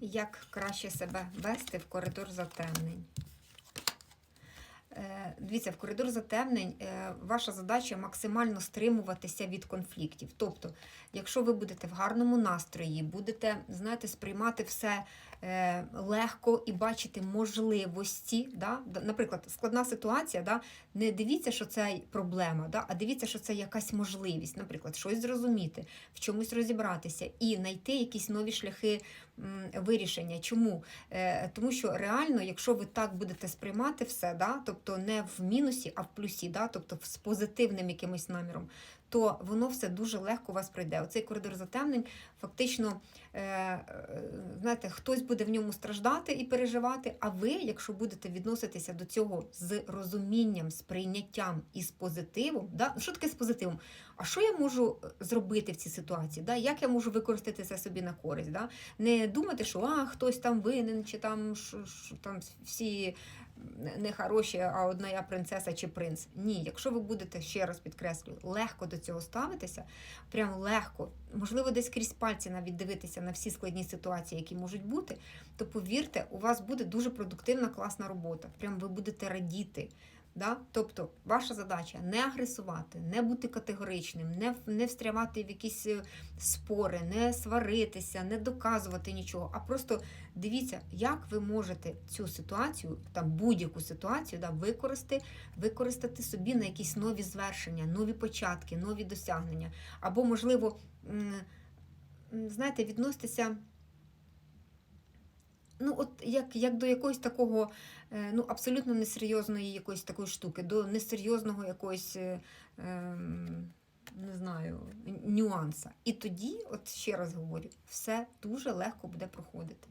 Як краще себе вести в коридор затемнень? Е, Дивіться, в коридор затемнень е, ваша задача максимально стримуватися від конфліктів. Тобто, якщо ви будете в гарному настрої, будете, знаєте, сприймати все е, легко і бачити можливості, да? наприклад, складна ситуація, да? не дивіться, що це проблема, да? а дивіться, що це якась можливість, наприклад, щось зрозуміти, в чомусь розібратися і знайти якісь нові шляхи вирішення. Чому? Е, Тому що реально, якщо ви так будете сприймати все, да, тобто не в мінусі, а в плюсі, да, тобто з позитивним якимось наміром, то воно все дуже легко у вас прийде. Оцей коридор затемнень, фактично, е, е, знаєте, хтось буде в ньому страждати і переживати, а ви, якщо будете відноситися до цього з розумінням, з прийняттям і з позитивом, да, що таке з позитивом? А що я можу е, зробити в цій ситуації? Да? Як я можу використати це собі на користь? Да? Не думати, що а, хтось там винен, чи там, що, що, там всі не хороші, а одна я принцеса чи принц. Ні, якщо ви будете, ще раз підкреслюю, легко до цього ставитися, прям легко, можливо, десь крізь пальці навіть дивитися на всі складні ситуації, які можуть бути, то повірте, у вас буде дуже продуктивна, класна робота. Прям ви будете радіти. Да? Тобто ваша задача не агресувати, не бути категоричним, не, не встрявати в якісь е, спори, не сваритися, не доказувати нічого, а просто дивіться, як ви можете цю ситуацію, там будь-яку ситуацію да, використати, використати собі на якісь нові звершення, нові початки, нові досягнення. Або, можливо, знаєте, відноситися. Ну, от як, як до якогось такого е, ну, абсолютно несерйозної якоїсь такої штуки, до несерйозного якогось, е, ем, не знаю, нюанса. І тоді, от ще раз говорю, все дуже легко буде проходити.